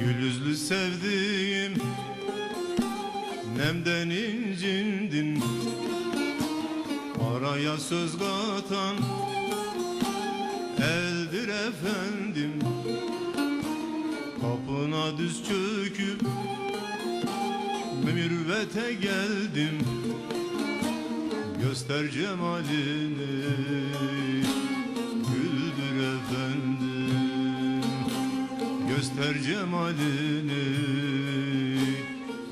Gül yüzlü sevdiğim Nemden incindin Araya söz katan Eldir efendim. Kapına düz çöküp Mürvete geldim. Göster cemalini cemalini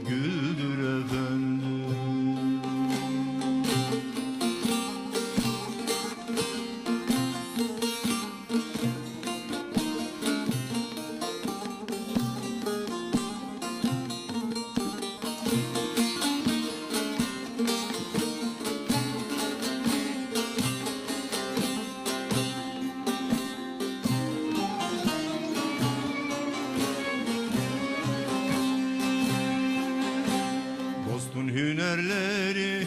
Güldür Dostun hünerleri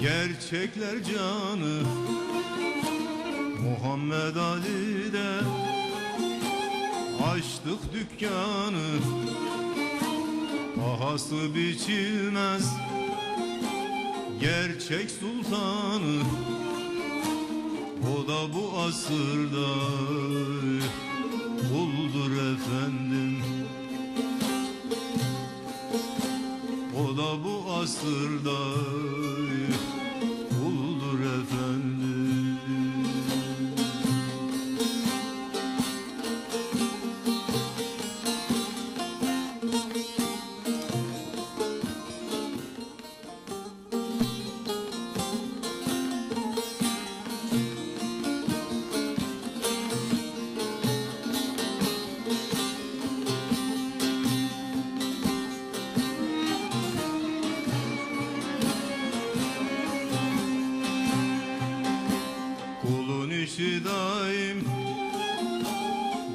Gerçekler canı. Muhammed Ali'de Açtık dükkanı. Pahası biçilmez Gerçek sultanı. O da bu asırda O da bu asırda kuldur efendim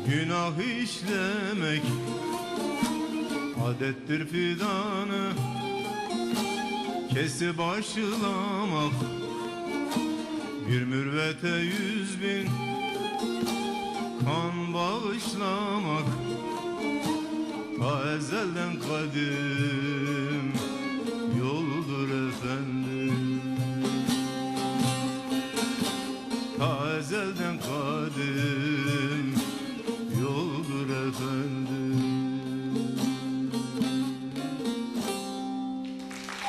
Günah işlemek Adettir fidanı. Kesi başlamak Bir mürvete yüz bin. Kan bağışlamak Ta ezelden kadir